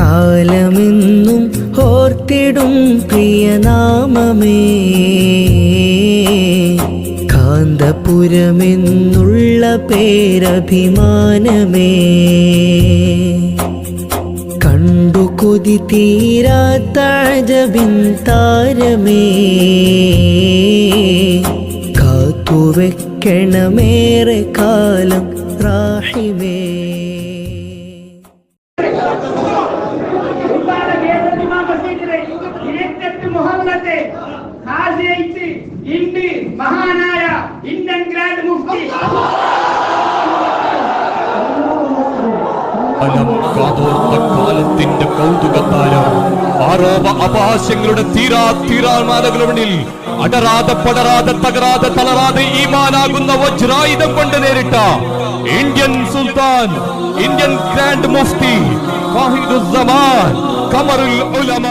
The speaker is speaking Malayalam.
കാലമെന്നും ഓർത്തിടും പ്രിയനാമമേ. കാന്തപുരമെന്നുള്ള പേരഭിമാനമേ. കണ്ടു കൊതി തീരാത്ത അജബിൻ താരമേ. കാത്തുവെക്കണമേറെ കാലം റാഹിമേ ഹാസിയയിച്ച് ഇന്ന് മഹാനായ ഇന്ത്യൻ ഗ്രാൻഡ് മുഫ്തി. കാലത്തിന്റെ കൗതുകത്താരം. ആരോപ അപഹാസ്യങ്ങളുടെ തീരാ തീരാമാലകളുടെ മുന്നിൽ അടരാതെ പടരാതെ തകരാതെ തളരാതെ ഈമാനാകുന്ന വജ്രായുധം കൊണ്ട് നേരിട്ട ഇന്ത്യൻ സുൽത്താൻ ഇന്ത്യൻ ഗ്രാൻഡ് മുഫ്തി കമറുൽ ഉലമ